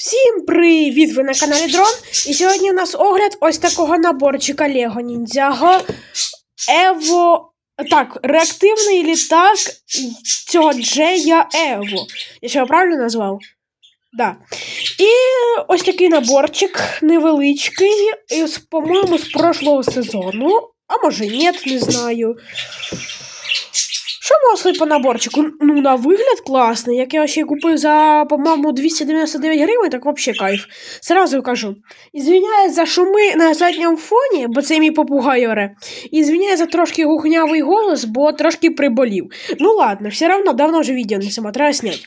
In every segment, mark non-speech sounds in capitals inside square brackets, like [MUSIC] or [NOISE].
Всім привіт! Ви на каналі Дрон. І сьогодні у нас огляд ось такого наборчика Лего Ніндзяго Ево. Так, реактивний літак цього Джея Ево. Я що правильно назвав? Да. І ось такий наборчик невеличкий, по-моєму, з прошлого сезону. А може ні, не знаю. Можна по наборчику? Ну, на вигляд класний. Як я ще купив за, по-моєму, 299 гривень, так взагалі кайф. Сразу кажу. Ізвиняюсь за шуми на задньому фоні, бо це мій попугай оре. І звиняюсь за трошки гухнявий голос, бо трошки приболів. Ну ладно, все одно давно вже відео не сама, треба зняти.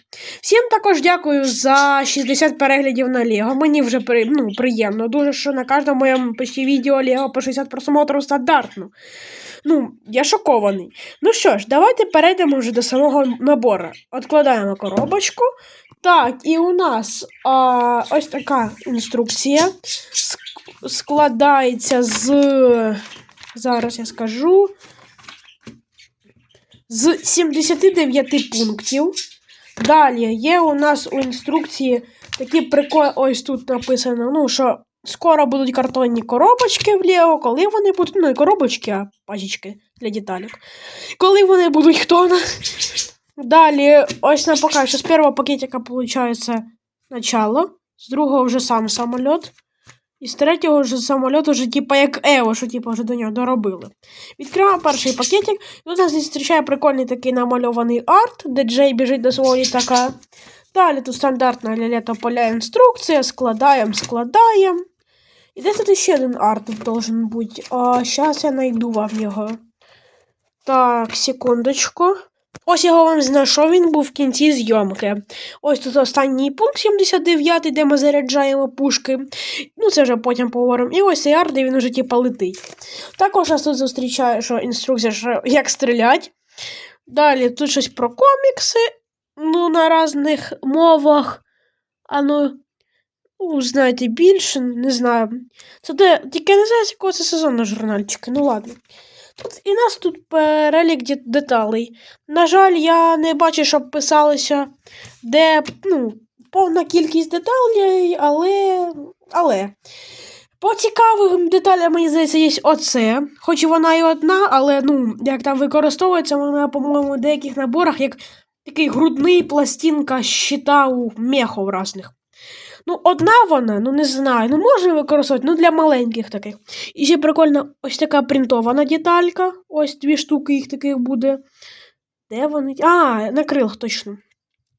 Всім також дякую за 60 переглядів на Лего. Мені вже при, ну, приємно. Дуже що на кожному моєму почти відео Лего по 60 просмотрів стандартно. Ну, я шокований. Ну що ж, давайте перейдемо вже до самого набору. Откладаємо коробочку. Так, і у нас а, ось така інструкція. Складається з. Зараз я скажу. З 79 пунктів. Далі є у нас у інструкції такі приколи. Ось тут написано, ну, що скоро будуть картонні коробочки в Лего. Коли вони будуть. Ну, не коробочки, а пачечки для деталек. Коли вони будуть хто на. Далі, ось нам покаже, що з першого пакетика виходить начало, з другого вже сам самоліт. І з третього вже самоліт уже, типа, як Ево, що типа, вже до нього доробили. Відкриваємо перший пакетик. Тут нас зустрічає прикольний такий намальований арт, де Джей біжить до свого літака. Далі тут стандартна для літополя інструкція. Складаємо, складаємо. І десь тут ще один арт должен бути. А зараз я знайду вам його. Так, секундочку. Ось його вам знайшов, він був в кінці зйомки. Ось тут останній пункт 79, де ми заряджаємо пушки. Ну, це вже потім поговоримо. І ось цей арт, де він уже типа летить. Також нас тут зустрічає, що інструкція, що як стріляти. Далі тут щось про комікси, ну, на різних мовах. А ну, ну, знаєте, більше, не знаю. Це де, тільки не знаю, з якого це сезону журнальчики, ну ладно. Тут і нас тут перелік деталей. На жаль, я не бачу, щоб писалося, де ну, повна кількість деталей, але. але. По цікавим деталям, мені здається, є оце. Хоч вона і одна, але ну, як там використовується, вона, по-моєму, в деяких наборах як такий грудний пластинка щита у мехов різних. Ну, одна вона, ну не знаю, ну можна використовувати, ну для маленьких таких. І ще прикольно, ось така принтована деталька. Ось дві штуки їх таких буде. Де вони? А, на крилах точно.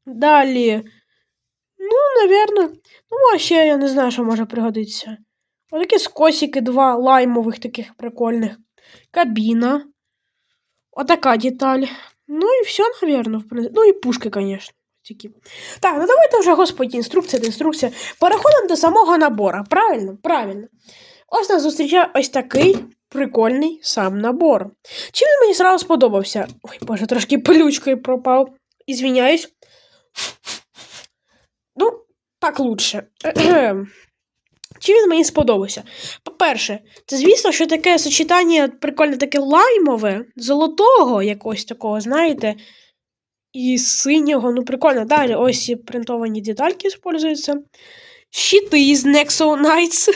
Далі. Ну, навірно. Ну, а ще я не знаю, що може пригодитися. Отакі скосики, два лаймових таких прикольних. Кабіна. Отака деталь. Ну і все, навірно, в принципі. Ну і пушки, звісно. Такі. Так, ну давайте вже, господі, інструкція, інструкція. Переходимо до самого набору. Правильно? Правильно. Ось нас зустрічає ось такий прикольний сам набор. Чим він мені сразу сподобався? Ой, боже, трошки пилючкою пропав. Ізвиняюсь. Ну, так лучше. [CLEARS THROAT] Чим він мені сподобався? По-перше, це звісно, що таке сочетання прикольне таке лаймове, золотого якогось такого, знаєте, і синього. Ну, прикольно. Далі ось і принтовані детальки використовуються. Щити з Nexo Knights.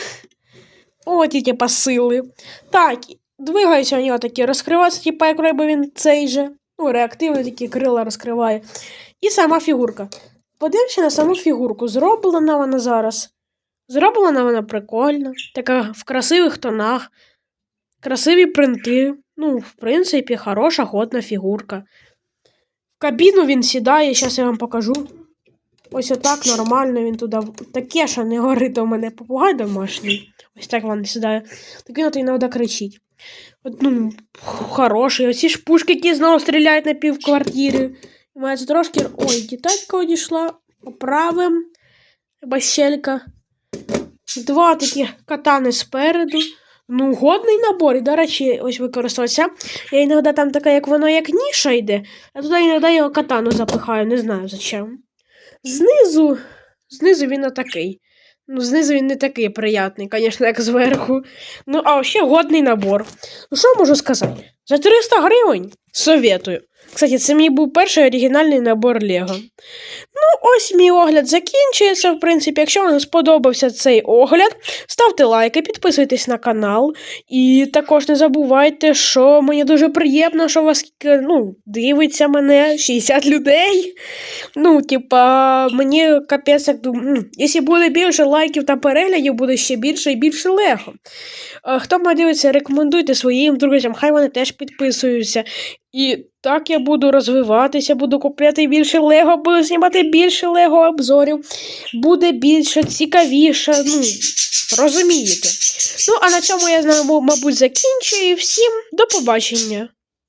[LAUGHS] О, ті типа сили. Так, двигаються у нього такі, розкриваються, типа, як риби він цей же. Ну, реактивно такі крила розкриває. І сама фігурка. Подивимося на саму фігурку. Зроблена вона зараз. Зроблена вона прикольно. Така в красивих тонах. Красиві принти. Ну, в принципі, хороша, годна фігурка. Кабіну він сідає, зараз я вам покажу. Ось отак нормально він туди. Таке, що не горить у мене попугай домашній. Ось так він сідає. Так він от іноді кричить. От, ну, хороший. Оці ж пушки, які знову стріляють на півквартири. Має це трошки. Ой, діталька одійшла. Поправим. Бащелька. Два такі катани спереду. Ну, годний набор. І, до речі, ось використовується. Я іноді там така, як воно як ніша йде, а туди іноді його катану запихаю, не знаю зачем. Знизу, знизу він отакий. Ну, знизу він не такий приятний, звісно, як зверху. Ну, а ще годний набор. Ну, що можу сказати? За 300 гривень советую. Кстати, це мій був перший оригінальний набор Лего. Ну, ось мій огляд закінчується. В принципі, якщо вам сподобався цей огляд, ставте лайки, підписуйтесь на канал. І також не забувайте, що мені дуже приємно, що вас ну, дивиться мене 60 людей. Ну, типа, мені капець, як думаю, якщо буде більше лайків та переглядів, буде ще більше і більше лего. Е, Хто мене дивиться, рекомендуйте своїм друзям, хай вони теж підписуються. І так я буду розвиватися, буду купляти більше лего, буду знімати більше лего обзорів, буде більше цікавіше. Ну, розумієте. Ну, а на цьому я мабуть, закінчую. Всім до побачення.